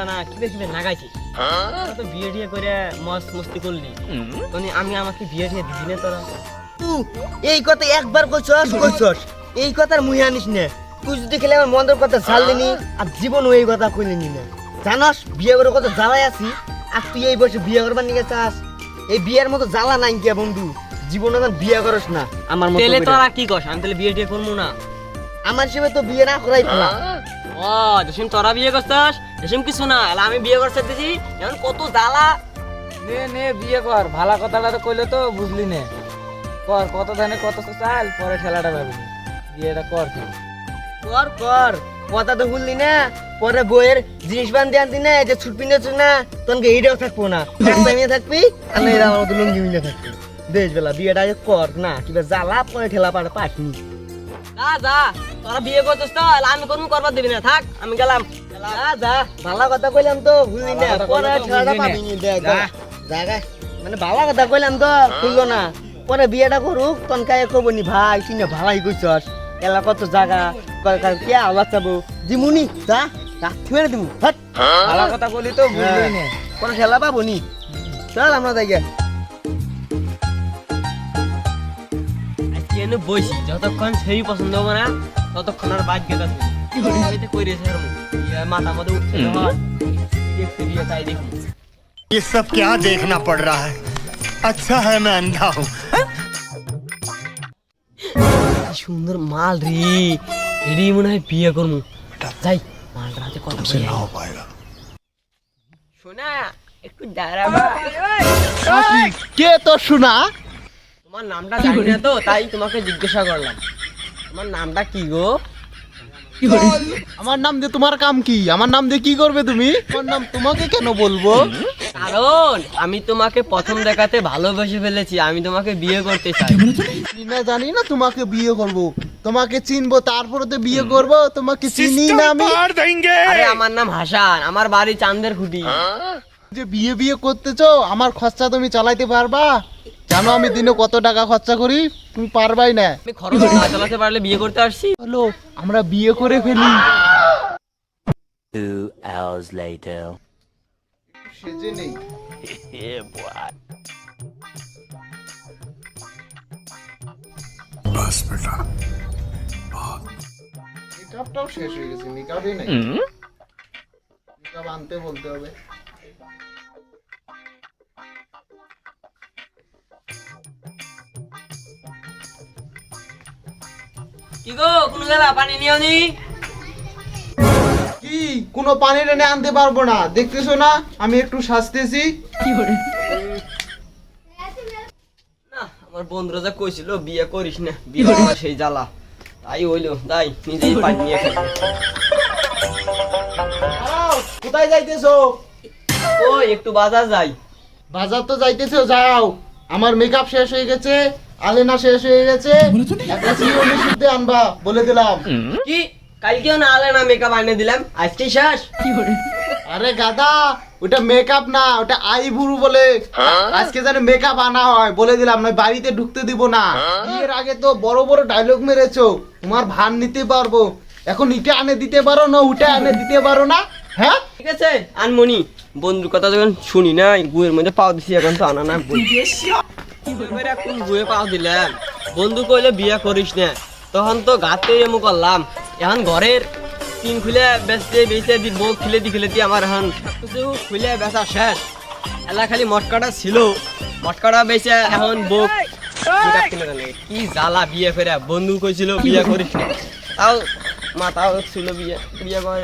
না না কিবে কিবে নাগাইছি। তো বিয়ে টিয়ে করে মস্ত মস্তি করলি। তনি আমি আমাকে বিয়ে টিয়ে দিবি না তোরা। এই কথা একবার কইছস কইছস। এই কথার মুহে আনিস না। তুই যদি খেলে আমার মন্দের কথা ছাড়লিনি আর জীবন এই কথা কইলিনি না জানস বিয়ে করে কত জ্বালাই আছি আর তুই এই বয়সে বিয়ে করবার নিয়ে চাস। এই বিয়ের মতো জ্বালা নাই কে বন্ধু। জীবনে আমার বিয়ে করস না আমার মতো কইরা। তোরা কি কস আমি তাহলে বিয়ে টিয়ে করব না। আমার হিসেবে তো বিয়ে না করাই ফেলা ও জসিম তোরা বিয়ে করছিস জসিম কিছু না আমি বিয়ে করতে দিছি এখন কত জ্বালা। নে নে বিয়ে কর ভালা কথাটা তো কইলে তো বুঝলি নে। কর কত ধানে কত চাল পরে ঠেলাটা পাবি বিয়েটা কর কর কর কথা তো ভুললি না। পরে বইয়ের জিনিস বান্ধি আনতি না যে ছুট পিনেছ না তনকে এইটাও থাকব না। থাকবি আর না এরা আমার মতো লুঙ্গি মিলে থাকবি। দেশ বেলা বিয়েটা আগে কর না কিবা জ্বালা পরে ঠেলা পাড়া পাসনি যা যা তোরা বিয়ে করছিস তো আমি কোনো করবার দিবি না থাক আমি গেলাম। ভালো কথা কইলাম তো ভুললি না। ভালো কথা পরে না। পাবি নি। জায়গা মানে ভালো কথা কইলাম তো খুললো না। পরে বিয়েটা করুক তনকায় কবনি ভাই তুই না ভালাই কইছস। এলা কত জায়গা কে আওয়াজ চাবো? দিমুনি যা থুয়ে দিমু হাট ভালা কথা কইলি তো বুঝলি নে। কোনো ঠেলা পাবো নি। চল আমরা যাই গে। আজকে এনে বইছি যতক্ষণ সেই পছন্দ হবে না ততক্ষণ আর বাদ গেতে আছে কইরেছে মাথা মধ্যে উঠছে যখন দেখতে দিয়ে তাই দেখুন ये सब क्या देखना पड़ रहा है अच्छा है मैं अंधा हूँ কি সুন্দর মাল রে এডি মনে হয় বিয়ে করবো যাই মালটার হাতে কথা বলি हो पाएगा শোনা একটু দাঁড়াবা কে তোর শোনা তোমার নামটা জানি না তো তাই তোমাকে জিজ্ঞাসা করলাম তোমার নামটা কি গো? আমার নাম দিয়ে তোমার কাম কি? আমার নাম দিয়ে কি করবে তুমি? আমার নাম তোমাকে কেন বলব? কারণ আমি তোমাকে প্রথম দেখাতে ভালোবেসে ফেলেছি আমি তোমাকে বিয়ে করতে চাই। না জানি না তোমাকে বিয়ে করব। তোমাকে চিনবো তারপরে তো বিয়ে করব তোমাকে চিনি না আমি। আরে আমার নাম হাসান আমার বাড়ি চান্দের খুঁটি। যে বিয়ে বিয়ে করতেছো আমার খরচা তুমি চালাইতে পারবা। জানো আমি দিনে কত টাকা খরচা করি? তুমি পারবাই না। আমি খরচ না চালাতে পারলে বিয়ে করতে আসছি। হলো আমরা বিয়ে করে ফেলি। Two hours later. সেজে নেই। বাস বেটা। মেকআপটাও শেষ হয়ে গেছে মেকআপই নাই। মেকআপ আনতে বলতে হবে। কি গো কোন গেলা পানি নিও নি। কি কোনো পানি টেনে আনতে পারব না। দেখতেছো না আমি একটু সাজতেছি। না আমার বন্ধুরা যা কইছিল বিয়ে করিস না। বিয়ে সেই জ্বালা। তাই হইল তাই নিজেই পানি নিয়ে কোথায় যাইতেছো? ওই একটু বাজার যাই। বাজার তো যাইতেছো যাও। আমার মেকআপ শেষ হয়ে গেছে। আলেনা শেষ হয়ে গেছে। একটা সিওনি শুদ্ধে আনবা বলে দিলাম। কি? কালকেও না আলে না মেকআপ আনিয়ে দিলাম আজকে শেষ। আরে গাদা ওটা মেকআপ না ওটা বলে। আজকে যেন মেকআপ আনা হয় বলে দিলাম না বাড়িতে ঢুকতে দিব না। বিয়ের আগে তো বড় বড় ডায়লগ মেরেছো তোমার ভান নিতে পারব। এখন ইটা আনে দিতে পারো না উঠে আনে দিতে পারো না হ্যাঁ? ঠিক আছে আনমনি। বন্ধুর কথা যখন শুনি না গুয়ের মধ্যে পাও দিছি এখন তো আনা না কোন গুয়ে পাও দিলাম বন্ধু কইলে বিয়ে করিস না। তখন তো গাতে এমু করলাম। এখন ঘরের টিন খুলে বেচতে বেচতে দি বউ খুলে দি খুলে দি আমার এখন কিছু খুলে বেচা শেষ। এলা খালি মটকাটা ছিল। মটকাটা বেচে এখন বউ। কি জ্বালা বিয়ে করে বন্ধু কইছিল বিয়ে করিস না। তাও মাথাও ছিল বিয়ে বিয়ে করে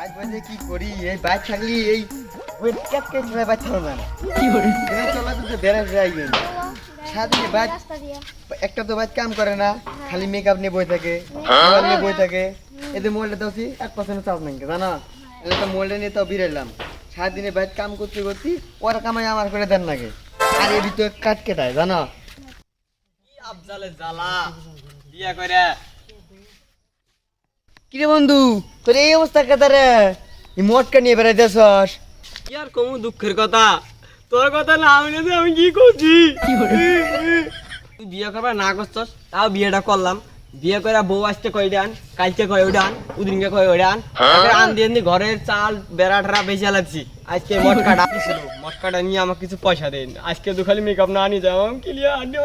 আজ বাজে কি করি? এই বাইক থাকলি এই ওই না। কি করে? চলা তো বেড়ে যাই গেল সারাদিনে বাইক একটা তো কাম করে না খালি মেকআপ নিয়ে বই থাকে মোবাইল নিয়ে বই থাকে। এতে মোবাইলটা দাওছি এক পার্সেন্ট চাপ নাই জানা? এটা তো মোবাইলটা নিয়ে তাও সারাদিনে কাম করতে করতে ওরা কামাই আমার করে দেন লাগে আর এর ভিতরে কাট কেটায় জানা? আফজালে জ্বালা। বিয়া করে। কিরে বন্ধু তোর এই অবস্থা কেতারে মটকা নিয়ে বেড়াইতেছস কি আর কমু দুঃখের কথা? তোর কথা না আমি আমি কি করছি? তুই বিয়ে করবার না করছস তাও বিয়েটা করলাম। বিয়ে করে বউ আসতে কই ডান কালকে কয় ওই ডান উদিনকে কয় ওই ডান আন দিয়ে ঘরের চাল বেশি চালাচ্ছি আজকে মটকাটা ছিল মটকাটা নিয়ে আমাকে কিছু পয়সা দেন আজকে তো খালি মেকআপ না আনি যাও ক্লিয়ার আনি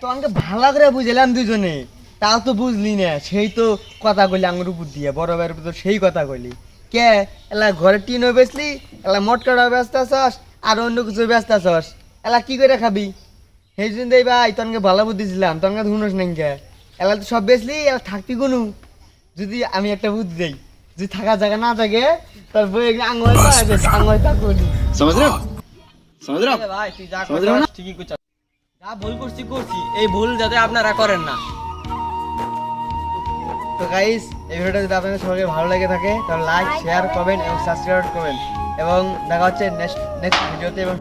তোমাকে ভালো করে বুঝলাম দুজনে। তাও তো বুঝলি না সেই তো কথা কইলি আঙুর উপর দিয়ে। বড় ভাইয়ের তো সেই কথা কইলি। কে? এলা ঘরে টিন হয়ে বেসলি এলা মটকাটা ব্যস্ত আছস আর অন্য কিছু ব্যস্ত আছস। এলা কি করে খাবি? সেই জন্য দেই ভাই তনকে ভালো বুদ্ধি দিলাম তনকে শুনোস নাই কে? এলা তো সব বেসলি এলা থাকবি কোনো? যদি আমি একটা বুদ্ধি দেই যদি থাকা জায়গা না থাকে তার বই আঙুল আঙুল ভাই তুই যা ঠিকই করছিস। যা ভুল করছি করছি এই ভুল যাতে আপনারা করেন না। তো গাইস এই ভিডিওটা যদি আপনাদের সবাইকে ভালো লেগে থাকে তাহলে লাইক শেয়ার কমেন্ট এবং সাবস্ক্রাইব করবেন। এবং দেখা হচ্ছে নেক্সট নেক্সট ভিডিওতে এবং